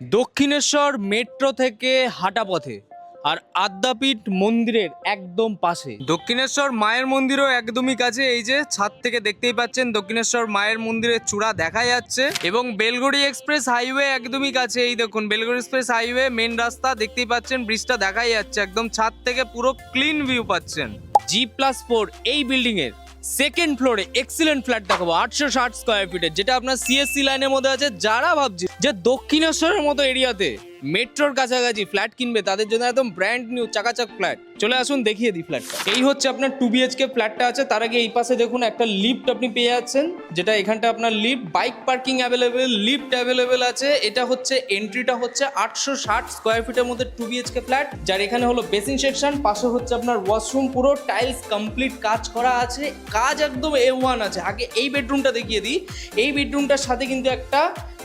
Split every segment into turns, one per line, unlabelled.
Dakshineswar metro থেকে হাঁটা পথে আর আদ্যাপীঠ মন্দিরের একদম পাশে। দক্ষিণেশ্বর মায়ের মন্দিরও একদমই কাছে। এই যে ছাদ থেকে দেখতেই পাচ্ছেন দক্ষিণেশ্বর মায়ের মন্দিরের চূড়া দেখা যাচ্ছে এবং বেলগড়ি এক্সপ্রেস হাইওয়ে একদমই কাছে। এই দেখুন, বেলগড়ি এক্সপ্রেস হাইওয়ে মেন রাস্তা দেখতেই পাচ্ছেন, ব্রিজটা দেখাই যাচ্ছে। একদম ছাদ থেকে পুরো ক্লিন ভিউ পাচ্ছেন। জি প্লাস ফোর এই বিল্ডিং এর সেকেন্ড ফ্লোরে এক্সিলেন্ট ফ্ল্যাট দেখাবো, আটশো ষাট স্কোয়ার ফিটের যেটা আপনার সিএসসি লাইনের মধ্যে আছে, যারা ভাবছে যে দক্ষিণেশ্বরের মতো এরিয়াতে মেট্রোর কাছাকাছি ফ্ল্যাট কিনবে, তাদের জন্য একদম ব্র্যান্ড নিউ চাকাচাক ফ্ল্যাট চলে আসুন, দেখিয়ে দিই ফ্ল্যাটটা এই হচ্ছে আপনার টু বিএচকে ফ্ল্যাটটা আছে, তার আগে এই পাশে দেখুন একটা লিফট আপনি পেয়ে যাচ্ছেন, যেটা এখানটা আপনার lift bike parking available lift available আছে। এটা হচ্ছে এন্ট্রিটা হচ্ছে আটশো ষাট স্কোয়ার ফিটের মধ্যে টু বিএচকে ফ্ল্যাট যার এখানে হলো বেসিন সেকশন পাশে হচ্ছে আপনার ওয়াশরুম পুরো টাইলস কমপ্লিট কাজ করা আছে। কাজ একদম এ ওয়ান আছে। আগে এই বেডরুমটা দেখিয়ে দিই। এই বেডরুমটার সাথে কিন্তু একটা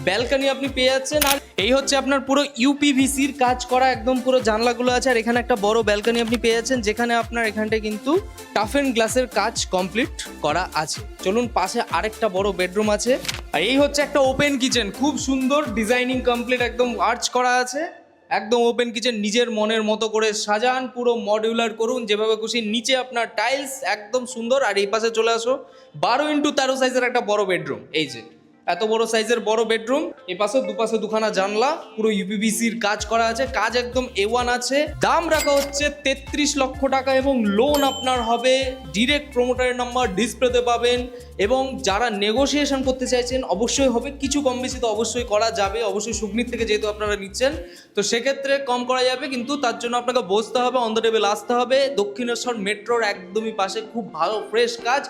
ব্যালকনি আপনি পেয়ে যাচ্ছেন। আর এই হচ্ছে আপনার পুরো ইউপিভিসির কাজ করা একদম পুরো জানলাগুলো আছে, আর এখানে একটা বড় ব্যালকনি আপনি পেয়ে যাচ্ছেন, যেখানে আপনার এখানটায় কিন্তু টাফ অ্যান্ড গ্লাসের কাজ কমপ্লিট করা আছে। চলুন পাশে আরেকটা বড় বেডরুম আছে। আর এই হচ্ছে একটা ওপেন কিচেন খুব সুন্দর ডিজাইনিং কমপ্লিট একদম আর্চ করা আছে। একদম ওপেন কিচেন নিজের মনের মতো করে সাজান, পুরো মডিউলার করুন, যেভাবে খুশি নিচে আপনার টাইলস একদম সুন্দর। আর এই পাশে চলে আসো, বারো ইন্টু তেরো সাইজের একটা বড় বেডরুম এই যে। এত বড় সাইজের বড় বেডরুম এ পাশে দুপাশে দুখানা জানলা, পুরো ইউপিবিসির কাজ করা আছে, কাজ একদম এ ওয়ান আছে। দাম রাখা হচ্ছে তেত্রিশ লক্ষ টাকা এবং লোন আপনার হবে ডিরেক্ট প্রমোটারের নাম্বার ডিসপ্লেতে পাবেন এবং যারা নেগোসিয়েশন করতে চাইছেন, অবশ্যই হবে। কিছু কম বেশি তো অবশ্যই করা যাবে, অবশ্যই সুগ্নির থেকে যেহেতু আপনারা নিচ্ছেন, তো সেক্ষেত্রে কম করা যাবে, কিন্তু তার জন্য আপনাকে বসতে হবে অন দ্য টেবিল আসতে হবে। দক্ষিণেশ্বর মেট্রোর একদমই পাশে, খুব ভালো ফ্রেশ কাজ।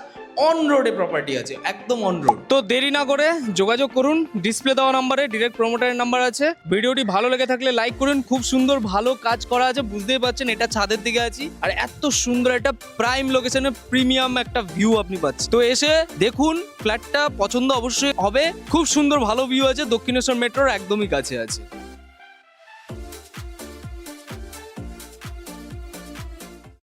অন রোডে প্রপার্টি আছে, একদম অন রোড তো দেরি না করে যোগাযোগ করুন ডিসপ্লে দেওয়া নাম্বারে ডিরেক্ট প্রমোটারের নাম্বার আছে। ভিডিওটি ভালো লেগে থাকলে লাইক করুন, খুব সুন্দর ভালো কাজ করা আছে, বুঝতেই পারছেন এটা ছাদের দিকে আছি। আর এত সুন্দর একটা প্রাইম লোকেশনে প্রিমিয়াম একটা ভিউ আপনি পাচ্ছেন। তো এসে দেখুন ফ্ল্যাটটা পছন্দ অবশ্যই হবে। খুব সুন্দর ভালো ভিউ আছে, দক্ষিণেশ্বর মেট্রোর একদমই কাছে আছে।